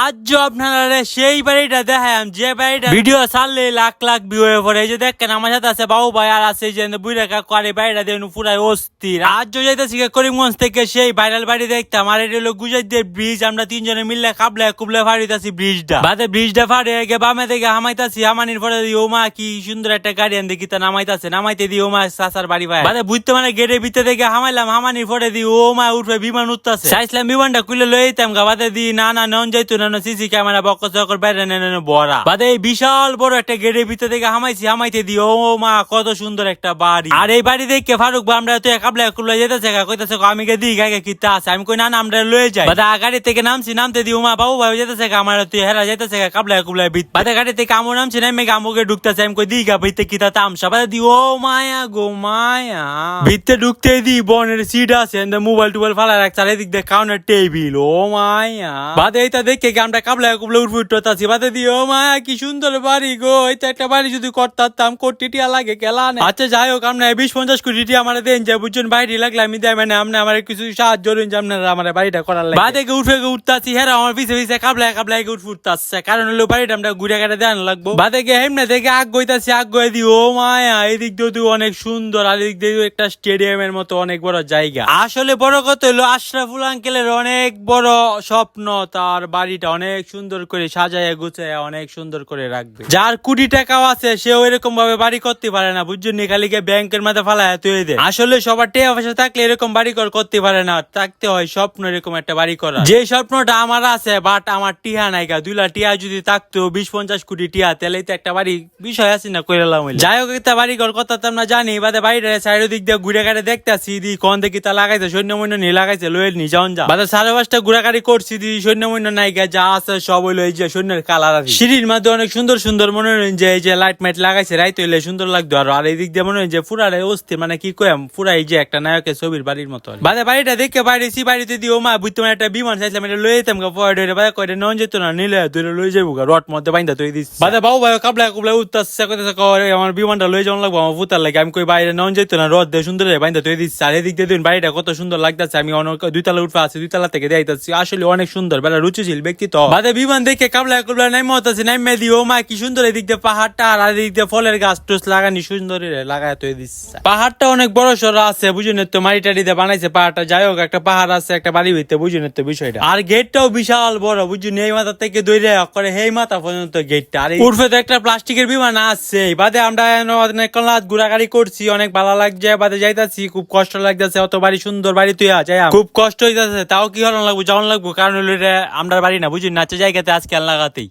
আজ যে আপনারা সেই বাড়িটা দেখাম যে বাড়িটা ভিডিও ছাড়লে লাখ লাখ ভিউ হয়ে পড়ে এই যে দেখেন আমার সাথে আছে বাবু ভাই আর আছে যে বুড়া কাকু আর এই বাড়িটা দেখুন পুরাই অস্থির। আজ যে যাইতেছি করিমগঞ্জ থেকে সেই ভাইরাল বাড়ি দেখতাম আর এটা হলো গুজাই দিয়ে ব্রিজ আমরা তিনজনে মিললে কাবলে কুবলে ফাড়িতেছি ব্রিজটা বাদে ব্রিজটা ফাড়ে গে বামে থেকে হামাইতাছি হামানির পরে ও মা কি সুন্দর একটা গাড়ি আন দেখি তা নামাইতাছে নামাইতে দিয়ে ও মা চাচার বাড়ি ভাই বাদে বুঝতে মানে গেটের ভিতরে থেকে হামাইলাম হামানির পরে দিয়ে ও মা উঠবে বিমান উঠতাছে। চাইছিলাম বিমানটা খুলে লই যেতাম গা বাদে দি না না নন যাইতো না সিসি ক্যামেরা বকর চকর বাইরে নেন বড়া। বাদে এই বিশাল বড় একটা গেটের ভিতর থেকে হামাইছি হামাইতে দি ও মা কত সুন্দর একটা বাড়ি। আর এই বাড়ি দেখে ফারুক বা আমরা তো কাবলা কুলে যেতেছে গা কইতাছে গো, আমি গে দি গায়ে কিতা আছে। আমি কই না না আমরা লয়ে যাই। বাদে গাড়ি থেকে নামছি নামতে দি ও মা বাবু ভাই যেতেছে গা আমার তুই হেরা যেতেছে গা কাবলা কুবলা বিত বাদে গাড়ি থেকে আমো নামছি নামে গামুকে ঢুকতেছে আমি কই দি গা ভিতরে কিতা তামসা। বাদে দি ও মায়া গো মায়া। ভিতরে ঢুকতে দি বনের সিট আছে মোবাইল টোবাইল ফালা রাখছে আর এদিক দিয়ে কাউন্টার টেবিল ও মায়া। বাদে এইটা দেখে কি আমরা কাবলা কুবলা উঠবো উঠতেছি বাদে দি ও মায়া কি সুন্দর বাড়ি গো। এটা একটা বাড়ি যদি করতাম কোটি টিয়া লাগে, কেলা না আচ্ছা যাই হোক, আমরা বিশ পঞ্চাশ কোটি টিয়া আমার দেন, যে বুঝছেন বাইরে লাগলে আমি দেয় মানে আপনি আমার কিছু সাহায্য করুন, যে আপনারা আমার বাড়িটা করার লাগে। বাদে উঠে উঠতাছি হেরা আমার পিছে পিছে কাবলা কাবলা উঠে উঠতাছে। কারণ হলো বাড়িটা আমরা ঘুরে কাটে দেন লাগবো। বাদে গে হেমনে দেখে আগ গইতাছি, আগ গই দি ও মায়া, এদিক দিয়ে তুই অনেক সুন্দর, আর এদিক দিয়ে একটা স্টেডিয়ামের মতো অনেক বড় জায়গা। আসলে বড় কথা হলো, আশরাফুল আঙ্কেলের অনেক বড় স্বপ্ন, তার বাড়িটা অনেক সুন্দর করে সাজায়, গুছায় অনেক সুন্দর করে রাখবে। যার কোটি টাকাও আছে, সেও এরকম ভাবে বাড়ি করতে পারে না, বুঝছেন খালি গিয়ে ব্যাংকের মাথা ফালায় তুই দে আসলে সবার টিয়া পয়সা থাকলে এরকম বাড়ি কর করতে পারে না থাকতে হয় স্বপ্ন এরকম একটা বাড়ি করা যে স্বপ্নটা আমার আছে বাট আমার টিহা নাইকা দুই লাখ টিয়া যদি থাকতো, বিশ, পঞ্চাশ কোটি টিয়া তাহলে তো একটা বাড়ি, বিষয় আছে না কইলাম যাই হোক, একটা বাড়ি কর কথা তো আমরা জানি, বাদে বাড়িটা সাইড দিক দিয়ে ঘুরে কাটে দেখতেছি, দি কোন দেখি তা লাগাইছে সৈন্য মৈন্য নিয়ে লাগাইছে লয়ের নি, যাওন যা। বাদে সাড়ে পাঁচটা ঘুরাঘাড়ি করছি, দি সৈন্য মৈন্য নাইকা যা আছে সব হইল এই যে সৈন্যের কালার আছে সিঁড়ির মধ্যে অনেক সুন্দর সুন্দর মনে হয় যে এই যে লাইট মাইট লাগাইছে রাইত হইলে সুন্দর লাগতো। আর আর এই দিক দিয়ে মনে হয় যে ফুরারে অস্থির মানে কি কয়াম ফুরা এই যে একটা নায়কের ছবির বাড়ির মতো বাদে বাড়িটা দেখে বাড়িছি বাড়িতে দিয়ে ও মা বুঝতে মানে একটা বিমান চাইছিলাম এটা লয়ে যেতাম গা পয়েড হইলে বাদে কয়টা নন যেত না নিলে দুইটা লয়ে যাব গা রট মধ্যে বাইন্দা তুই দিস। বাদে বাবু ভাই কাবলা কুবলা উত্তাছে কইতেছে কয় আমার বিমানটা লয়ে যাওয়ান লাগবো আমার ফুতার লাগে। আমি কই বাইরে নন যেত না রদ দিয়ে সুন্দর বাইন্দা তুই দিস। আর এদিক দিয়ে দিন বাড়িটা কত সুন্দর লাগতেছে আমি অনেক দুই তলা উঠে আছি দুই তলা থেকে দেখাইতেছি আসলে অনেক সুন্দর বেলা রুচিশীল ব্যক্তি তো। বাদে বিমান দেখে কাবলা নাই, মত আছে, নাই মেদি ও মা, কি সুন্দর এদিক দিয়ে পাহাড়টা, আর এদিক দিয়ে ফলের গাছ টুস লাগানি সুন্দর লাগায় দিস পাহাড়টা অনেক বড় সড় আছে বুঝুন তো, মারি টাড়ি দিয়ে বানাইছে পাহাড়টা। যাই হোক, একটা পাহাড় আছে, একটা বাড়ি হইতে বুঝুন তো বিষয়টা। আর গেটটাও বিশাল বড় বুঝুন এই মাথা থেকে দৈরে করে এই মাথা পর্যন্ত গেটটা। আর উঠবে তো একটা প্লাস্টিকের বিমান আছে। বাদে আমরা অনেক রাত ঘোরাঘাড়ি করছি, অনেক ভালো লাগছে, বাদে যাইতাছি, খুব কষ্ট লাগতেছে, অত বাড়ি সুন্দর বাড়ি তুই আছে খুব কষ্ট হইতাছে, তাও কি হরণ লাগবো যাওয়ান লাগবো? কারণ হলো আমরা বাড়ি না বুঝুন নাচে জায়গাতে আজকে লাগাতেই